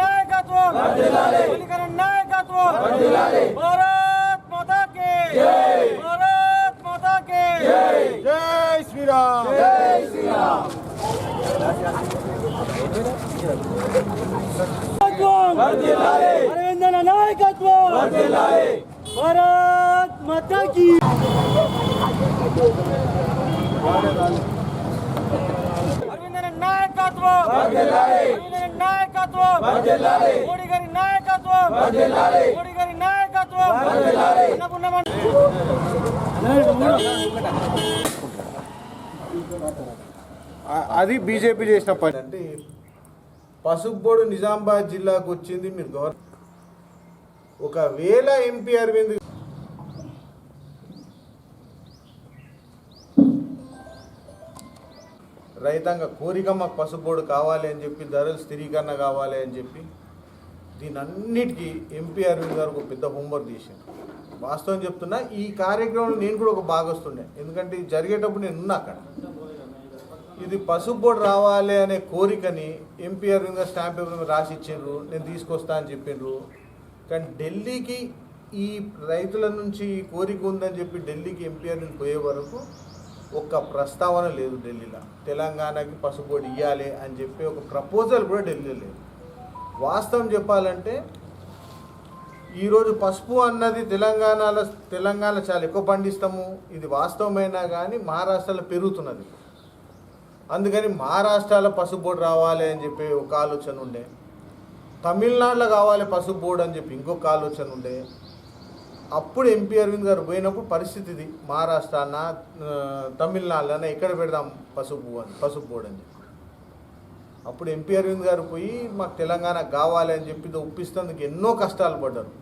నాయకత్వం! నాయకత్వం! భారత్ మాతా కి భారత్ మాతా కి జై శ్రీరామ్! జై శ్రీరామ్ అరవిందన నాయకత్వం! భారత్ మాతా కీ అరవిందన నాయకత్వం అరవిందన నాయకత్వం. మోడీ గారి నాయకత్వం. మోడీ గారి నాయకత్వం. అన్నపూర్ణమణి ఆ- అది బీజేపీ చేసిన పని. అంటే పసుపు బోర్డు నిజామాబాద్ జిల్లాకు వచ్చింది మీరు గవర్ ఒకవేళ ఎంపీ అరవింద్ రైతాంగ కోరిక మాకు పసుపు బోర్డు కావాలి అని చెప్పి ధరలు స్థిరీకరణ కావాలి అని చెప్పి దీని అన్నిటికీ ఎంపీ అరవింద్ గారు ఒక పెద్ద హోంవర్క్ చేసింది వాస్తవం చెప్తున్నా ఈ కార్యక్రమంలో నేను కూడా ఒక భాగస్తుండే ఎందుకంటే ఇది జరిగేటప్పుడు నేను ఉన్నా అక్కడ. ఇది పసుపు బోర్డు రావాలి అనే కోరికని ఎంపీ అరవింద్ గారు స్టాంప్ పేపర్ రాసి ఇచ్చిండ్రు నేను తీసుకొస్తా అని చెప్పిండ్రు. కానీ ఢిల్లీకి ఈ రైతుల నుంచి ఈ కోరిక ఉందని చెప్పి ఢిల్లీకి ఎంపీ అరవింద్ పోయే వరకు ఒక్క ప్రస్తావన లేదు ఢిల్లీలో. తెలంగాణకి పసుపు బోర్డు ఇవ్వాలి అని చెప్పి ఒక ప్రపోజల్ కూడా ఢిల్లీ లేదు. వాస్తవం చెప్పాలంటే ఈరోజు పసుపు అన్నది తెలంగాణలో తెలంగాణ చాలా ఎక్కువ పండిస్తాము. ఇది వాస్తవమైనా కానీ మహారాష్ట్రలో పెరుగుతున్నది. అందుకని మహారాష్ట్రలో పసుపు బోర్డు రావాలి అని చెప్పి ఒక ఆలోచన ఉండే. తమిళనాడులో కావాలి పసుపు బోర్డు అని చెప్పి ఇంకొక ఆలోచన ఉండే. అప్పుడు ఎంపీ అరవింద్ గారు పోయినప్పుడు పరిస్థితి ఇది. మహారాష్ట్ర అన్న తమిళనాడు అన్న ఎక్కడ పెడదాం పసుపు అని పసుపు బోర్డు అని చెప్పి. అప్పుడు ఎంపీ అరవింద్ గారు పోయి మాకు తెలంగాణ కావాలి అని చెప్పి ఇది ఒప్పిస్తేందుకు ఎన్నో కష్టాలు పడ్డారు.